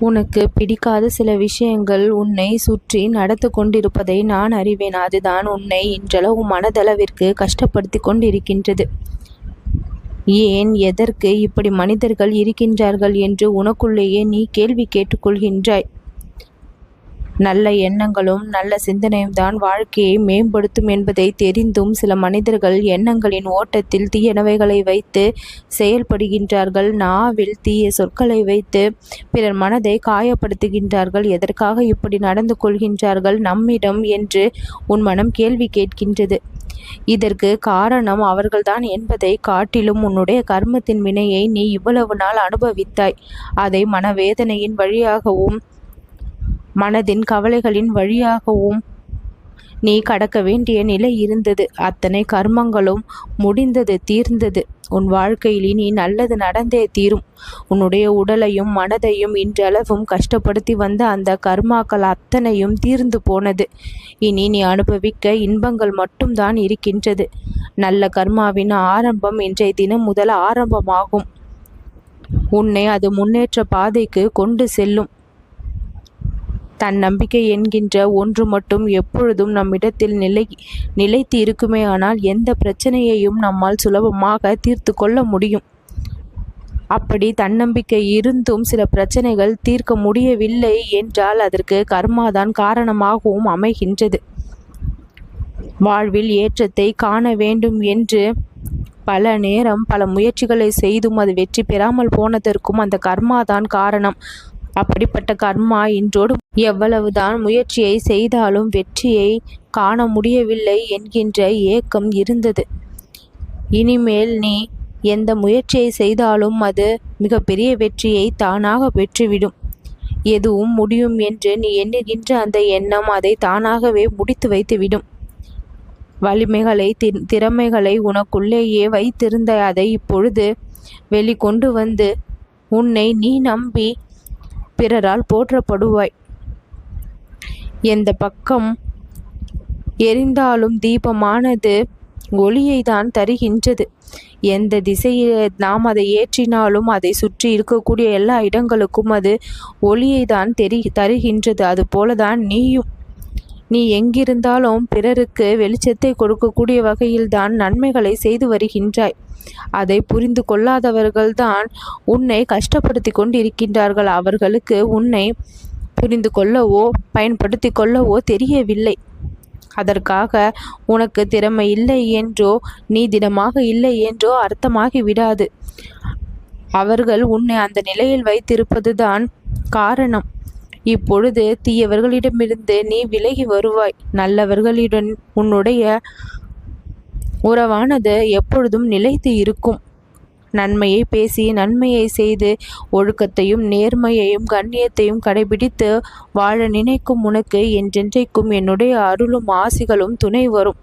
உனக்கு பிடிக்காத சில விஷயங்கள் உன்னை சுற்றி நடத்து கொண்டிருப்பதை நான் அறிவேன். அதுதான் உன்னை இன்றளவு மனதளவிற்கு கஷ்டப்படுத்தி கொண்டிருக்கின்றது. ஏன் எதற்கு இப்படி மனிதர்கள் இருக்கின்றார்கள் என்று உனக்குள்ளேயே நீ கேள்வி கேட்டுக்கொள்கின்றாய் நல்ல எண்ணங்களும் நல்ல சிந்தனையும் தான் வாழ்க்கையை மேம்படுத்தும் என்பதை தெரிந்தும் சில மனிதர்கள் எண்ணங்களின் ஓட்டத்தில் தீயனவைகளை வைத்து செயல்படுகின்றார்கள். நாவில் தீய சொற்களை வைத்து பிறர் மனதை காயப்படுத்துகின்றார்கள். எதற்காக இப்படி நடந்து கொள்கின்றார்கள்? நம்மிடம் என்று உன் மனம் கேள்வி கேட்கின்றது. இதற்கு காரணம் அவர்கள்தான் என்பதை காட்டிலும் உன்னுடைய கர்மத்தின் வினையை நீ இவ்வளவு நாள் அனுபவித்தாய். அதை மனவேதனையின் வழியாகவும் மனதின் கவலைகளின் வழியாகவும் நீ கடக்க வேண்டிய நிலை இருந்தது. அத்தனை கர்மங்களும் முடிந்தது தீர்ந்தது. உன் வாழ்க்கையில் இனி நல்லது நடந்தே தீரும். உன்னுடைய உடலையும் மனதையும் இன்றளவும் கஷ்டப்படுத்தி வந்த அந்த கர்மாக்கள் அத்தனையும் தீர்ந்து போனது. இனி நீ அனுபவிக்க இன்பங்கள் மட்டும்தான் இருக்கின்றது. நல்ல கர்மாவின் ஆரம்பம் இன்றைய தினம் முதல் ஆரம்பமாகும். உன்னை அது முன்னேற்ற பாதைக்கு கொண்டு செல்லும். தன்னம்பிக்கை என்கின்ற ஒன்று மட்டும் எப்பொழுதும் நம்மிடத்தில் நிலை நிலைத்து இருக்குமே ஆனால் எந்த பிரச்சனையையும் நம்மால் சுலபமாக தீர்த்து கொள்ள முடியும். அப்படி தன்னம்பிக்கை இருந்தும் சில பிரச்சனைகள் தீர்க்க முடியவில்லை என்றால் அதற்கு கர்மாதான் காரணமாகவும் அமைகின்றது. வாழ்வில் ஏற்றத்தை காண வேண்டும் என்று பல நேரம் பல முயற்சிகளை செய்தும் அது வெற்றி பெறாமல் போனதற்கும் அந்த கர்மாதான் காரணம். அப்படிப்பட்ட கர்மா இன்றோடு எவ்வளவுதான் முயற்சியை செய்தாலும் வெற்றியை காண முடியவில்லை என்கின்ற ஏக்கம் இருந்தது. இனிமேல் நீ எந்த முயற்சியை செய்தாலும் அது மிகப்பெரிய வெற்றியை தானாக பெற்றுவிடும். எதுவும் முடியும் என்று நீ எண்ணுகின்ற அந்த எண்ணம் அதை தானாகவே முடித்து வைத்துவிடும். வலிமைகளை திறமைகளை உனக்குள்ளேயே வைத்திருந்த அதை இப்பொழுது வெளிக்கொண்டு வந்து உன்னை நீ நம்பி பிறரால் போற்றப்படுவாய். எந்த பக்கம் எரிந்தாலும் தீபமானது ஒளியை தான் தருகின்றது. எந்த திசையில் நாம் அதை ஏற்றினாலும் அதை சுற்றி இருக்கக்கூடிய எல்லா இடங்களுக்கும் அது ஒளியை தான் தெரி தருகின்றது. அதுபோல தான் நீயும் நீ எங்கிருந்தாலும் பிறருக்கு வெளிச்சத்தை கொடுக்கக்கூடிய வகையில்தான் நன்மைகளை செய்து வருகின்றாய். அதை புரிந்து கொள்ளாதவர்கள்தான் உன்னை கஷ்டப்படுத்தி கொண்டிருக்கின்றார்கள். அவர்களுக்கு உன்னை புரிந்து கொள்ளவோ பயன்படுத்தி கொள்ளவோ தெரியவில்லை. அதற்காக உனக்கு திறமை இல்லை என்றோ நீ திடமாக இல்லை என்றோ அர்த்தமாகி விடாது. அவர்கள் உன்னை அந்த நிலையில் வைத்திருப்பதுதான் காரணம். இப்பொழுது தீயவர்களிடமிருந்து நீ விலகி வருவாய். நல்லவர்களிடம் உன்னுடைய உறவானது எப்பொழுதும் நிலைத்து இருக்கும். நன்மையை பேசி நன்மையை செய்து ஒழுக்கத்தையும் நேர்மையையும் கண்ணியத்தையும் கடைபிடித்து வாழ நினைக்கும் உனக்கு என்றென்றைக்கும் என்னுடைய அருளும் ஆசிகளும் துணை வரும்.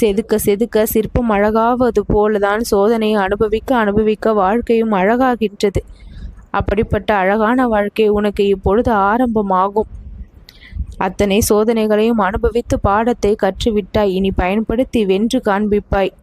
செதுக்க செதுக்க சிற்பம் அழகாவது போலதான் சோதனையை அனுபவிக்க அனுபவிக்க வாழ்க்கையும் அழகாகின்றது. அப்படிப்பட்ட அழகான வாழ்க்கை உனக்கு இப்பொழுது ஆரம்பமாகும். அத்தனை சோதனைகளையும் அனுபவித்து பாடத்தை கற்றுவிட்டாய். இனி பயன்படுத்தி வென்று காண்பிப்பாய்.